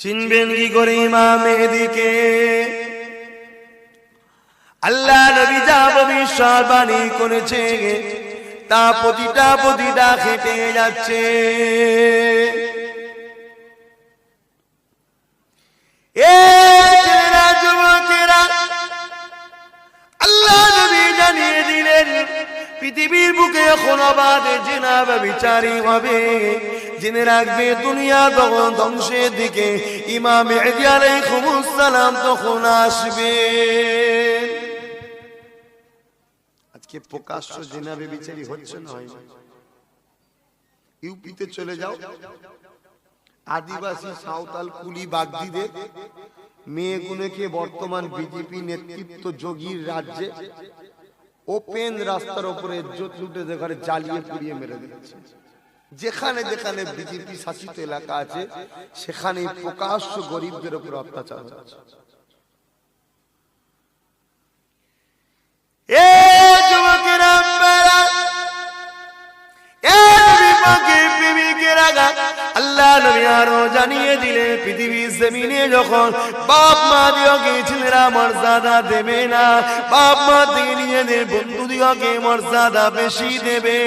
চিনবেন কি করে ইমাম মেহেদিকে আল্লাহ নবী যা ভবিষ্যৎবাণী করেছে, তা প্রতিটা প্রতিটা খেটে যাচ্ছে। আল্লাহ নবী জানিয়ে দিলেন পৃথিবীর বুকে এখন আবাদ জেনা বিচারই হবে। জেনে রাখবে দুনিয়া তখন ধ্বংসের দিকে, ইমাম সালাম তখন আসবে। আজকে প্রকাশ্য জেনাবে বিচারি হচ্ছে না? ইউপিতে চলে যাও। আদিবাসী সাঁওতাল কুলি বাগদিদের, মেয়েগুলোকে বর্তমান বিজেপি নেতৃত্ব যোগীর রাজ্যে ওপেন রাস্তার উপরে জোট লুটে দেখারে জ্বালিয়ে পুড়িয়ে মেরে দিচ্ছে যেখানে যেখানে বিজেপি শাসিত এলাকা আছে সেখানে প্রকাশ্য গরিবদের উপর অত্যাচার হচ্ছে। আল্লাহ নবী আরও জানিয়ে দিলেন পৃথিবীর জমিনে যখন বাপ মা দিওকে ছেলেরা মর্যাদা দেবে না, বাপ মা নিজেদের বন্ধু দিওকে মর্যাদা বেশি দেবে।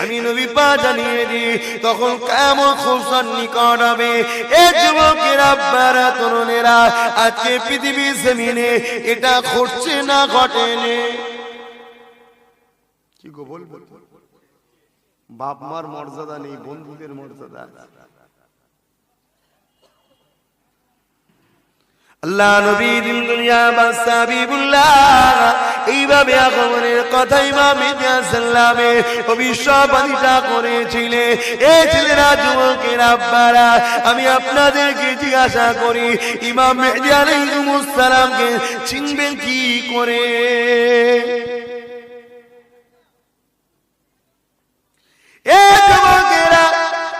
আমি নবী পা জানিয়ে দিই, তখন কেমন খুশার নিকট হবে। এ যুবকেরা তরুণেরা, আজকে জমিনে এটা ঘটছে না ঘটেনি? কি গো বাপ মার মর্যাদা নেই, বন্ধুদের মর্যাদা। আল্লাহ নবী দিন দুনিয়া বাসাবিবুল্লাহ এইভাবে আগমনের করেছিলে। ছেলেরা, যুবকের, আব্বারা, আমি আপনাদেরকে জিজ্ঞাসা করি, ইমাম মেহদি চিনবেন কি করে? যুবকেরা,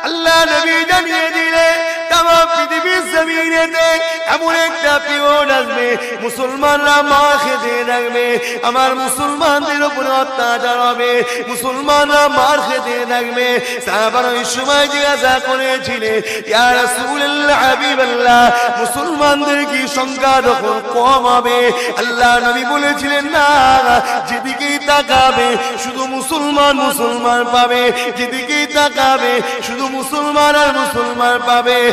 আল্লাহ নবী জানিয়ে দিলে মুসলমানদের মুসলমানদের কি সংখ্যা তখন কম হবে? আল্লাহ নবী বলেছিলেন, না, যেদিকেই তাকাবে, শুধু মুসলমান মুসলমান পাবে, যেদিকেই তাকাবে, শুধু মুসলমান আর মুসলমান পাবে।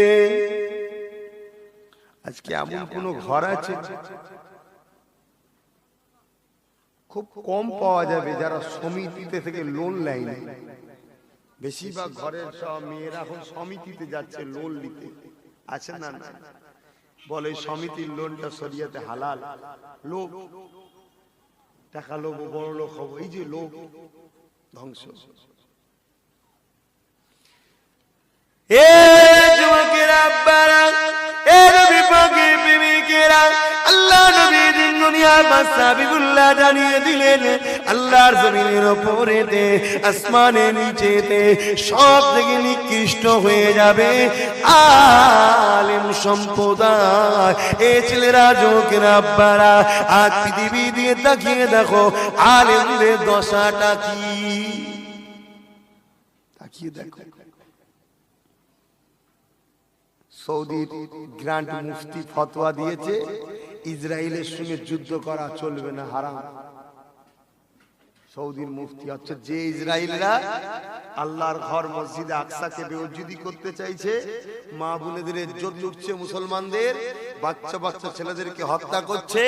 আজকে এমন কোন ঘর আছে? খুব কম পাওয়া যাবে যারা সমিতিতে থেকে লোন নেয় না। বেশিরভাগ ঘরের সব মেয়েরা এখন সমিতিতে যাচ্ছে লোন নিতে। আছে না না বলে সমিতির লোনটা সরিয়াতে হালাল। লোক টাকা লোক বড় লোক হব। এই যে লোক ধ্বংস। এ যুবকেরা থেকে নিকৃষ্ট হয়ে যাবে সম্প্রদায়। এ ছেলেরা, যুবকেরা, আব্বারা, আজ পৃথিবী দিয়ে তাকিয়ে দেখো, আলেমদের দশাটা কি? তাকিয়ে দেখো। সৌদির মুফতি ফতোয়া দিয়েছে, ইসরায়েলের সঙ্গে যুদ্ধ করা চলবে না, হারাম। সৌদির মুফতি হচ্ছে যে ইসরায়েলরা আল্লাহর ঘর মসজিদে আকসাকে করতে চাইছে, মা বোনেদের লুটছে মুসলমানদের, বাচ্চা বাচ্চা ছেলেদেরকে হত্যা করছে,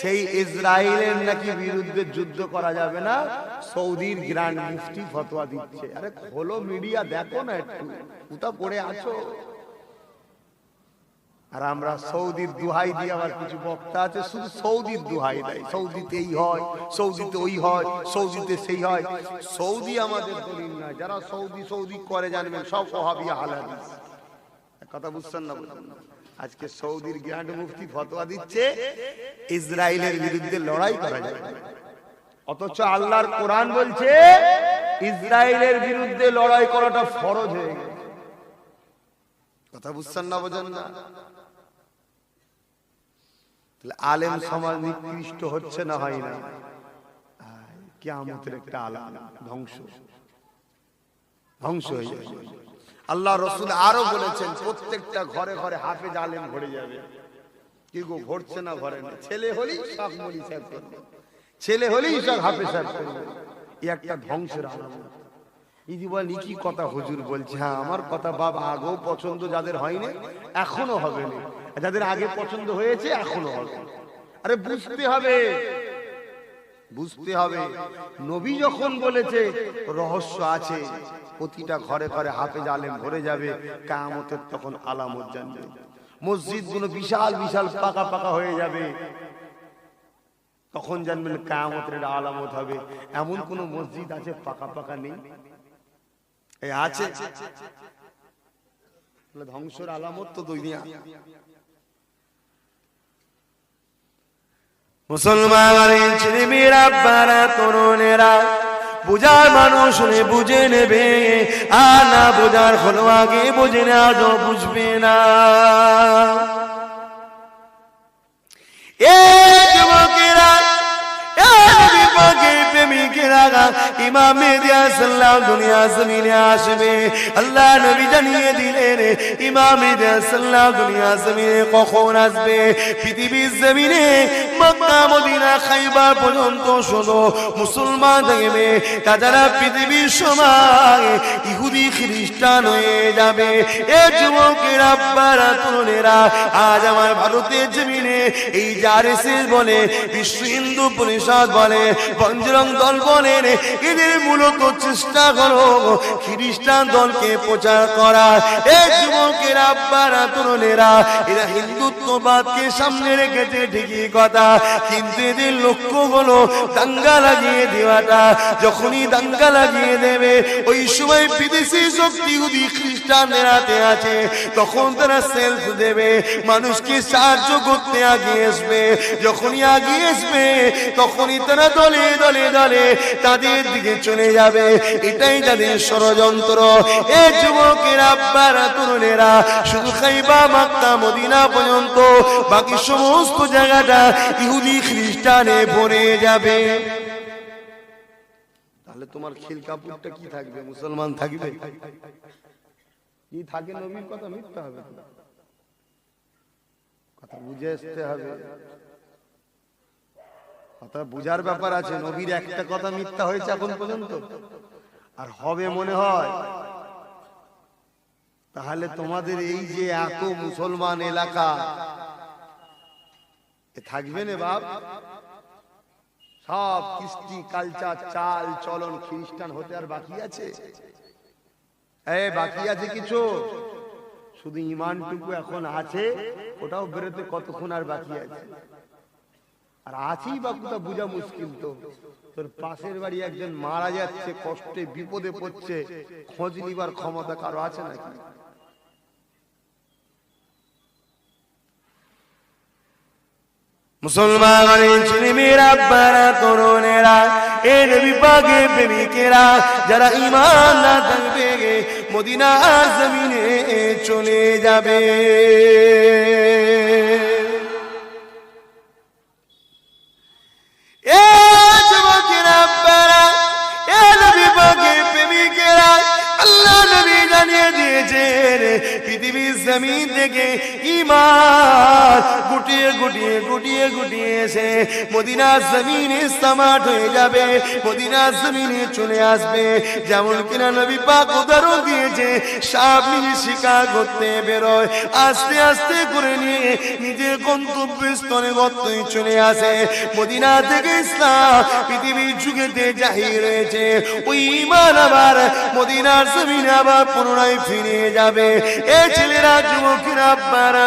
সেই ইসরায়েলের নাকি বিরুদ্ধে যুদ্ধ করা যাবে না, সৌদির গ্র্যান্ড মুফতি ফতোয়া দিচ্ছে। আরে হলো মিডিয়া, দেখো না একটু কোথা পড়ে আছো? আর আমরা সৌদির দুহাই দিয়ে আবার কিছু বক্তা আছে, শুধু সৌদির দুহাই দেয়। সৌদিতে এই হয়, সৌদিতে ওই হয়, সৌদিতে সেই হয়। সৌদি আমাদের দলিল নয়, যারা সৌদি সৌদি করে জানবেন, সব ওহাবিয়া হালাদিস কথা বুঝছেন না বুঝছেন না? আজকে সৌদির গ্র্যান্ড মুফতি ফতোয়া দিচ্ছে, ইসরায়েলের বিরুদ্ধে লড়াই করা যাবে অথচ আল্লাহর কোরআন বলছে, ইসরায়েলের বিরুদ্ধে লড়াই করাটা ফরজ হয়ে গেছে। কথা বুঝছেন না বোঝেন না? তাহলে আলেম সমাজ নিকৃষ্ট হচ্ছে না হয় না কেয়ামতের একটা আলাম, ধ্বংস। ধ্বংস হয়ে যাবে। আল্লাহ রসুল আরও বলেছেন, প্রত্যেকটা ঘরে ঘরে হাফেজ আলেম ভরে যাবে। কি গো, ভরছে না ঘরে না? ছেলে হলেই সব মরি সাহেব করবে। ছেলে হলেই সব হাফেজ সাহেব করবে। এই একটা ধ্বংসের আলামত ইদি বলেন কি কথা হুজুর বলছে হ্যাঁ আমার কথা বাবা আগেও পছন্দ যাদের হয়নি এখনও হবে না। যাদের আগে পছন্দ হয়েছে, এখনও হবে। আরে বুঝতে হবে। বুঝতে হবে। নবী যখন বলেছে, রহস্য আছে, প্রতিটা ঘরে ঘরে হাতে আলেম ভরে যাবে কামতের তখন আলামত জানবে। মসজিদগুলো বিশাল বিশাল, পাকা পাকা হয়ে যাবে। তখন জানবেন কামতের আলামত হবে। এমন কোন মসজিদ আছে, পাকা পাকা নেই? আছে। ধ্বংসের আলামত তো দুনিয়া। মুসলমানের ছেলেমেয়েরা বারা তরুণেরা, বুঝার মানুষ হলে বুঝে নেবে, আর না বোঝার হলো আগে বুঝে না বুঝবে না। এ যুবকেরা, এ নবী মেহেদী সাল্লাম দুনিয়া জমিনে আসবে। আল্লাহ নবী জানিয়ে সাল্লাম দুনিয়া জমিনে কখন আসবে? পৃথিবীর জমিনে মক্কা, মদিনা, খাইবার পর্যন্ত মুসলমান থাকবে তাছাড়া পৃথিবীর সময় ইহুদি, খ্রিস্টান হয়ে যাবে। এ যুবকের, আব্বারা, তরুণেরা, আজ আমার ভারতের জমিনে এই জারেসিস বলে, বিশ্ব হিন্দু পরিষদ বলে বঞ্জরং দল বলেন এদের মূলত চেষ্টা করো। খ্রিস্টান দলকে প্রচার করা। এ যুবকের আব্বারা, তরুণেরা, এরা হিন্দুত্ববাদকে সামনে রেখেছে ঠিকই কথা। কিন্তু এদের লক্ষ্য হলো দাঙ্গা লাগিয়ে দেওয়াটা। যখনই দাঙ্গা লাগিয়ে দেবে, ওই সময় বিদেশি শক্তি ইহুদি খ্রিস্টানদের হাতে আছে, তখন তারা সেলফ দেবে, মানুষকে সাহায্য করতে আগিয়ে আসবে। যখনই আগিয়ে আসবে, তখনই তারা দলে দলে দলে তাদের দিকে চলে যাবে। এটাই তাদের ষড়যন্ত্র। এ যুবকের আব্বারা তরুণেরা, শুধু খাইবা, মাক্কা, মদিনা পর্যন্ত। বাকি সমস্ত জায়গাটা ইহুদি, খ্রিস্টানে ভরে যাবে। তাহলে তোমার খিল কাপড়টা কি থাকবে? মুসলমান থাকবে? কি থাকে নবীর কথা? মিথ্যা হবে কথা বুঝে আসতে হবে। কথা বুঝার ব্যাপার আছে, নবীর একটা কথা মিথ্যা হয়েছে এখন পর্যন্ত। আর হবে মনে হয়, তাহলে তোমাদের এই যে এত মুসলমান এলাকা থাকবে না বাপ? সব কৃষ্টি কালচার, চাল, চলন, খ্রিস্টান হতে আর বাকি আছে? এ, বাকি আছে কিছু? শুধু ইমানটুকু এখন আছে, ওটাও বেরোতে কতক্ষণ আর বাকি আছে? আর আছেই বা কোথা বোঝা মুশকিল তো। তোর পাশের বাড়ি একজন মারা যাচ্ছে, কষ্টে বিপদে পড়ছে, খোঁজ নিবার ক্ষমতা কারও আছে নাকি? আব্বারা তরুণেরা এ নবী পাকের প্রেমিকেরা, যারা ইমান না থাকবে মদিনা জমিনে চলে যাবে। পৃথিবীর জমিন থেকে ইমান গুটিয়ে গুটিয়ে গুটিয়ে গুটিয়ে এসে মদিনা জমিনে সামাট হয়ে যাবে। মদিনা জমিনে চলে আসবে। যেমন কিনা নবী পাক উদাহরণ দিয়েছে, সাপ নিজে শিকার করতে বেরোয়। আস্তে আস্তে করে নিয়ে নিজের গন্তব্যস্থলে গর্তই চলে আসে। মদিনা থেকে ইসলাম পৃথিবীর যুগেতে জাহির রয়েছে ওই ইমান আবার মদিনার জমিনে আবার পুনরায় ফিরে যাবে। এ ছেলেরা, যুবকেরা, আব্বারা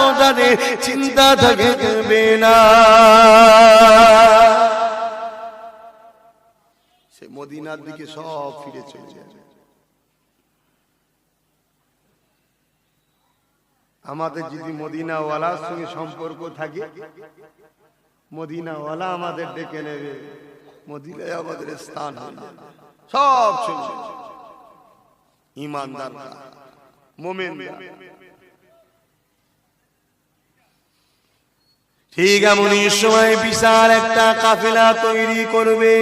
তাদের চিন্তা থাকবে না। সে মদিনার দিকে সব ফিরে চলে যাবে আমাদের যদি মদিনাওয়ালার সঙ্গে সম্পর্ক থাকে, মদিনাওয়ালা আমাদের ডেকে নেবে, মদিনায় আমাদের স্থান সব চলে ইমানদার মোমেন ঠিক এমনই সময় বিশাল একটা কাফেলা তৈরি করবে।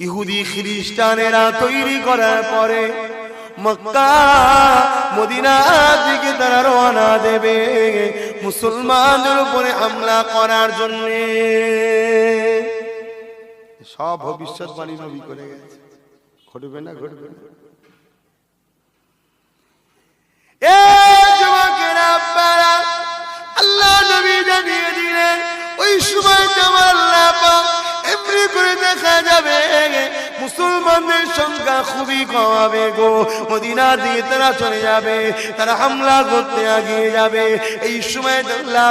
ইহুদি খ্রিস্টানেরা তৈরি করার পরে মক্কা, মদিনার দিকে তারা রওনা দেবে মুসলমানদের উপরে হামলা করার জন্য। সব ভবিষ্যৎবাণী নবী করে গেছে। ঘটবে না ঘটবে না। নবী জানিয়ে দিলে, ওই সময় তোমার এমনি করে দেখা যাবে। মুসলমানদের সংখ্যা খুবই কম হবে গো। মদিনা দিয়ে তারা চলে যাবে, তারা হামলা করতে আগিয়ে যাবে। এই সময় আল্লাহ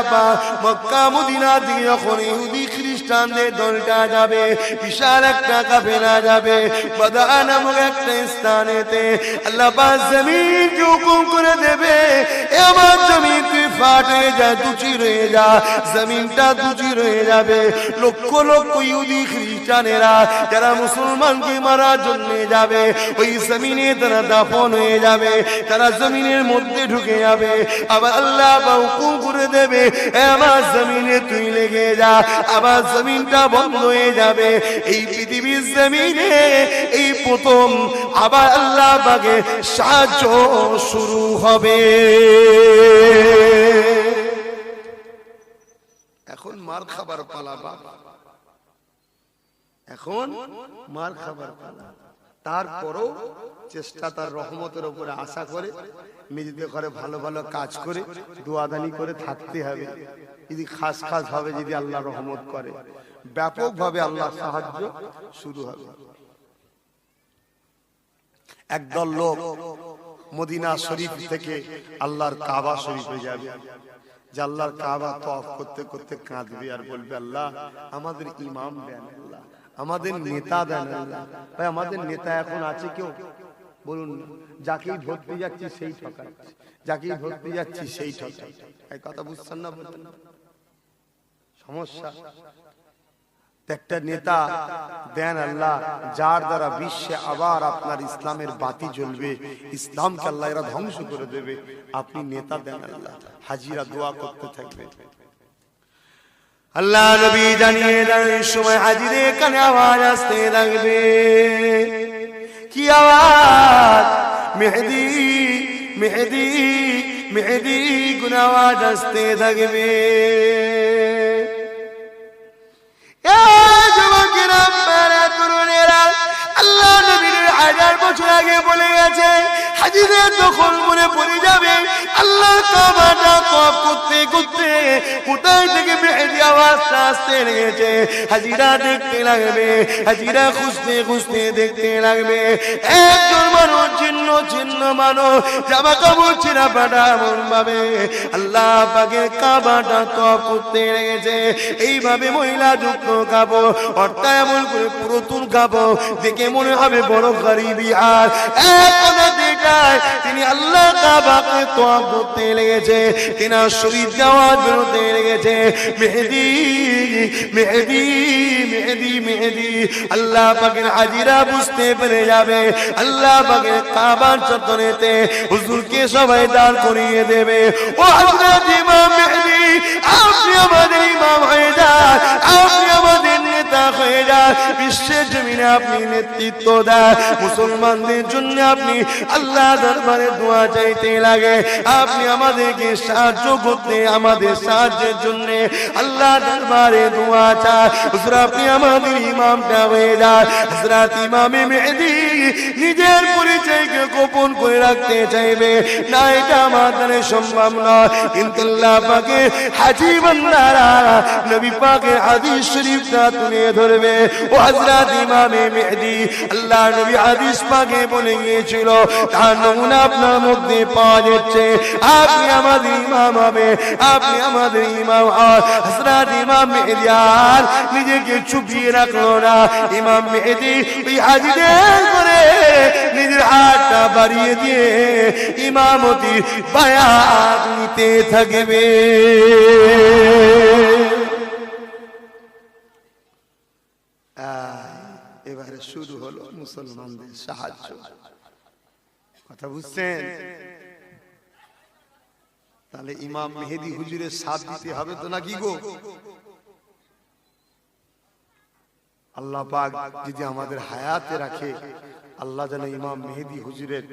মক্কা মদিনা দিয়ে যখন ইহুদি খ্রিস্টানদের দলটা যাবে, বিশাল একটা কাফেলা যাবে বাদা নামক একটা স্থানেতে। আল্লাহ পাক হুকুম করে দেবে? এবার জমিন তুই ফাটে যা, দুচি রয়ে যা, জমিনটা দুচি রয়ে যাবে। লক্ষ লক্ষ ইহুদি খ্রিস্টানেরা যারা মুসলমানকে মারার জন্য যাবে, ওই জমিনে তারা দাফন হয়ে যাবে, তারা জমিনের মধ্যে ঢুকে যাবে। আবার আল্লাহ বা হুকুম করে দেবে আমার জমিনে তুই লেগে যা আবার জমিনটা বন্ধ হয়ে যাবে। এই পৃথিবীর জমিনে এই প্রথম আবার আল্লাহ বাগে সাহায্য শুরু হবে। এখন মার খাবার পালা বাবা এখন মার খাবার পালা। তারপরও চেষ্টা তার রহমতের উপরে আশা করে, নিজেদের ঘরে ভালো ভালো কাজ করে, দোয়াদানি করে থাকতে হবে। যদি খাস খাস ভাবে যদি আল্লাহ রহমত করে, ব্যাপকভাবে আল্লাহ সাহায্য শুরু হবে। একদল লোক মদিনা শরীফ থেকে আল্লাহর কাবা শরীফে যাবে। যে আল্লাহর কাবা তফ করতে করতে কাঁদবে আর বলবে, আল্লাহ, আমাদের ইমাম দেন আল্লাহ। আমাদের নেতা দেন। ভাই আমাদের নেতা এখন আছে কেউ? বলুন যাকেই ভোট দিয়ে যাচ্ছি সেই ঠকাচ্ছি যাকেই ভোট দিয়ে যাচ্ছি সেই ঠকাচ্ছি এই কথা বুঝছেন না বলতেন সমস্যা। একটা নেতা দেন আল্লাহ যার দ্বারা বিশ্বে আবার আপনার ইসলামের বাতি জ্বলবে। ইসলামকে আল্লাহ এরা ধ্বংস করে দেবে। আপনি নেতা দেন আল্লাহ। হাজিরা দোয়া করতে থাকবে আল্লাহ নবী জানিয়ে দেন সময় হাজিরে কানে আওয়াজ আসতে লাগবে। কি আওয়াজ? মেহেদি মেহেদি মেহেদি গুণ আওয়াজ আসতে থাকবে। তখন মনে পড়ে যাবে আল্লাহ কাবাটা তপ করতে করতে কোথায় থেকে মেহেদি আওয়াজটা আসতে লেগেছে? হাজিরা দেখতে লাগবে, হাজিরা খুঁজতে খুঁজতে দেখতে লাগবে। একজন মানুষ, ছিন্ন ছিন্ন মানুষ, জামা কাপড় পাটা আল্লাহ কাবাটা তপ করতে লেগেছে। এইভাবে মহিলা যুক্ত কাপড়, অর্থাৎ এমন করে পুরাতন কাপড় দেখে মনে হবে বড় গরিবি। আর এক দেখায় তিনি আল্লাহ কাবাকে করতে লেগেছে, তিনার শরীর যাওয়া বেরোতে লেগেছে, মেহেদি মেহেদি মেহেদি মেহেদি। আল্লাহ পাকের হাজিরা বুঝতে পেরে যাবে, আল্লাহ পাকের কাবার চত্বরেতে হুজুরকে সবাই করিয়ে দেবে। ও ইমাম মেহেদি, আপনি আমাদের ইমাম হয়ে যান, আপনি আমাদের হয়ে যান বিশ্বের জমিনে আপনি নেতৃত্ব দেয় মুসলমানদের জন্য আপনি আল্লাহ দরবারে দোয়া চাইতে লাগে। আপনি আমাদেরকে সাহায্য করতে, আমাদের সাহায্যের জন্য আল্লাহ দরবারে দোয়া চায় আপনি আমাদের ইমামটা হয়ে যায় ইমামে মেহেদি নিজের পরিচয়কে গোপন করে রাখতে চাইবে। না, এটা আমাদের সম্ভব নয়। কিন্তু আল্লাহ পাকে হাজি বান্দারা নবী পাকে হাদিস শরীফটা তুলে ধরবে। ও হজরত ইমামে মেহেদি আল্লাহ নবী হাদিস পাকে বলে গিয়েছিল, তার নমুনা আপনার মধ্যে পাওয়া যাচ্ছে। আপনি আমাদের ইমাম হবে, আপনি আমাদের ইমাম হজরত ইমাম মেহেদি আর নিজেকে চুপিয়ে রাখল না। ইমাম মেহেদি ওই হাজিদের করে নিজের হাতটা বাড়িয়ে দিয়ে ইমামতি বায়াত নিতে থাকবে। শুরু হলো মুসলমানদের সাহায্য। কথা বুঝছেন? তাহলে ইমাম মেহেদি হুজুরের সাথ দিতে হবে তো নাকি গো? আল্লাহ পাক যদি আমাদের হায়াতে রাখে, আল্লাহ যেন ইমাম মেহেদি হুজুরের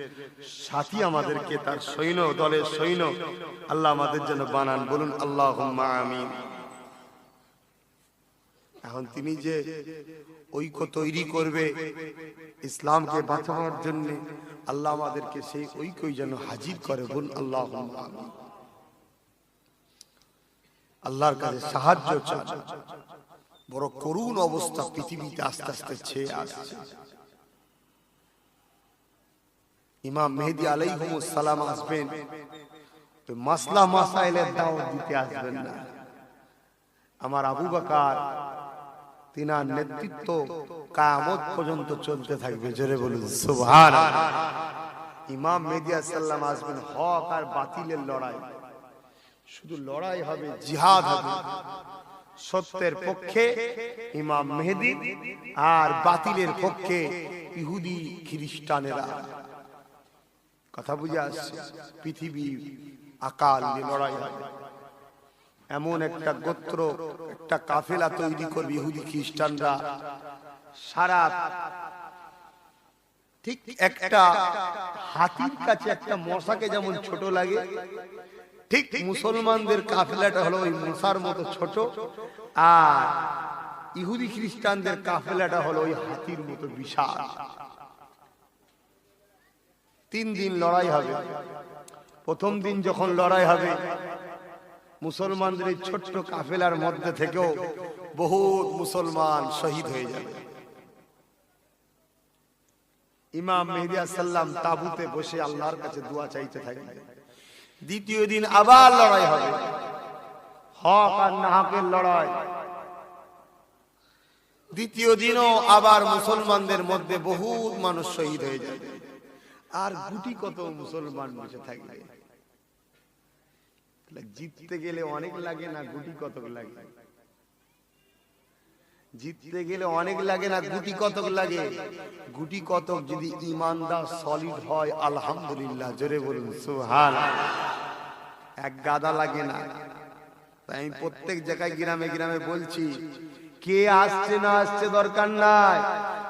সাথী আমাদেরকে তার সৈন্য, দলের সৈন্য, আল্লাহ আমাদের যেন বানান। বলুন আল্লাহ আমিন। এখন তিনি যে ঐক্য তৈরি করবে, ইসলামকে বাঁচানোর জন্য আল্লাহ আমাদেরকে সেই ঐক্যই যেন হাজির করে বলুন আল্লাহ আল্লাহর কাছে সাহায্য বড় করুণ অবস্থা পৃথিবীতে আস্তে আস্তে ছেয়ে আসছে। ইমাম মেহেদি সালাম আসবেন মাসলা মাসাইলের দাওয়াত দিতে আসবেন না। আমার আবু বকর তিনার নেতৃত্ব কামত পর্যন্ত চলতে থাকবে জোরে বলুন সুবহান ইমাম মেহেদি সাল্লাম আসবেন হক আর বাতিলের লড়াই। শুধু লড়াই হবে জিহাদ হবে। সত্যের পক্ষে ইমাম মেহেদি আর বাতিলের পক্ষে ইহুদি খ্রিস্টানেরা। কথা বুঝে আসছে পৃথিবী আকাল লড়াই হবে। এমন একটা গোত্র, একটা কাফেলা তৈরি করবে ইহুদি খ্রিস্টানরা। সারা ঠিক একটা হাতির কাছে একটা মশাকে যেমন ছোট লাগে, ঠিক মুসলমানদের কাফেলাটা হলো ওই মশার মতো ছোট, আর ইহুদি খ্রিস্টানদের কাফেলাটা হলো ওই হাতির মতো বিশাল। তিন দিন লড়াই হবে। প্রথম দিন যখন লড়াই হবে মুসলমানদের এই ছোট্ট কাফেলার মধ্যে থেকেও বহু মুসলমান শহীদ হয়ে যাবে ইমাম মেহদিয়া সাল্লাম তাবুতে বসে আল্লাহর কাছে দোয়া চাইতে থাকবে দ্বিতীয় দিন আবার লড়াই হবে। হক আর নাহকের লড়াই। দ্বিতীয় দিনও আবার মুসলমানদের মধ্যে বহু মানুষ শহীদ হয়ে যাবে আর গুটি কত মুসলমান বেঁচে থাকবে। জিততে গেলে অনেক লাগে না, গুটি কতক লাগে? জিততে গেলে অনেক লাগে না, গুটি কতক লাগে? গুটি কতক যদি ইমানদার সলিড হয়, আলহামদুলিল্লাহ, জোরে বলুন সুহান এক গাদা লাগে না। তাই আমি প্রত্যেক জায়গায়, গ্রামে গ্রামে বলছি কে আসছে না আসছে দরকার নাই।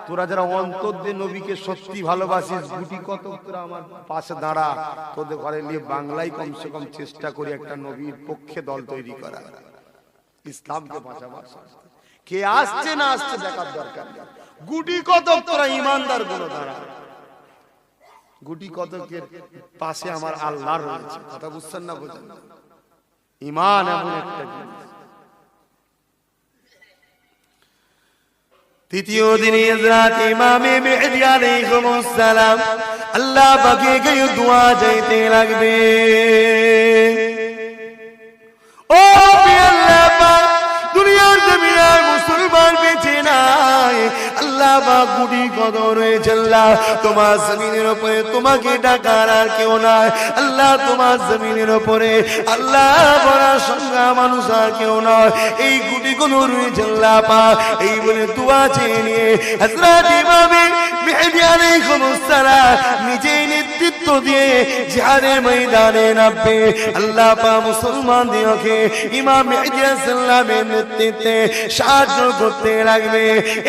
তোরা যারা অন্তর দিয়ে নবীকে সত্যি ভালোবাসিস, গুটি কত তোরা আমার পাশে দাঁড়া। তোদের ঘরে নিয়ে বাংলায় কমসে কম চেষ্টা করি একটা নবীর পক্ষে দল তৈরি করা। ইসলামকে বাঁচাবার কে আসছে না আসছে দেখার দরকার গুটি কত তোরা ইমানদারগুলো দাঁড়া। গুটি কতকের পাশে আমার আল্লাহ রয়েছে। কথা বুঝছেন না বোঝেন ইমান এমন একটা জিনিস। তৃতীয় দিনে হযরত ইমামে মেহদি আলাইহিস সালাম আল্লাহ পাকে গিয়ে দোয়া চাইতে লাগবে ও আল্লাহ আল্লাহ বা গুটি কত রয়েছে আল্লাহ তোমার জমিনের উপরে তোমাকে ডাকার আর কেউ নাই। আল্লাহ তোমার জমিনের উপরে আল্লাহ বলার সংজ্ঞা মানুষ আর কেউ নয়। এই গুটি কোনো রয়েছে আল্লাহ পাক এই বলে দোয়া চেয়ে নিয়ে হযরত দিয়ে জিহাদের ময়দানে নামবে। আল্লাহ পাক মুসলমান দিওকে ইমাম মেহেদী সাল্লামের নেতৃত্বে সাহায্য করতে লাগবে।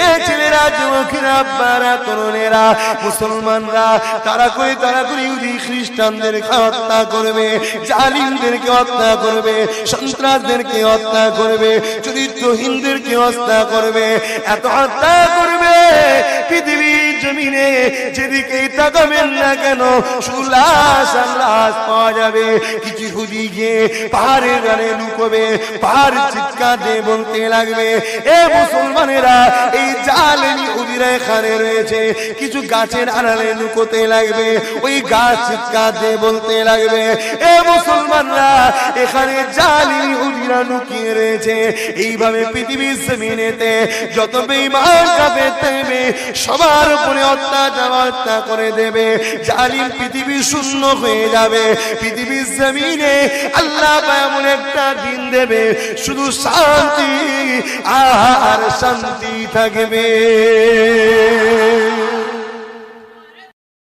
এ ছেলেরা, যুবকেরা, আব্বারা, তরুণেরা, মুসলমানরা, তারা করে তারা করে ইহুদি খ্রিস্টানদেরকে হত্যা করবে, জালিমদেরকে হত্যা করবে, সন্ত্রাসদেরকে হত্যা করবে, চরিত্রহীনদেরকে হত্যা করবে। এত হত্যা করবে পৃথিবীর জমিনে যেদিকে তাকাবেন না কেন সুলাস আল্লাহ পাওয়া যাবে। কিছু গিয়ে পাহাড়ের পাহাড় চিৎকার দিয়ে বলতে লাগবে, এ মুসলমানেরা, এই এখানে রয়েছে। কিছু গাছের আড়ালে লুকোতে লাগবে, ওই গাছ চিৎকার দিয়ে বলতে লাগবে, এ মুসলমানরা, এখানে জালিমি হুদিরা লুকিয়ে রয়েছে। এইভাবে পৃথিবীর জমিনেতে যত বেঈমান কাফের থাকবে সবার উপরে অত্যাচার করে দেবে। জালিম পৃথিবী শূন্য হয়ে যাবে, পৃথিবীর জমিনে আল্লাহ এমন একটা দিন দেবে শুধু শান্তি আর শান্তি থাকবে।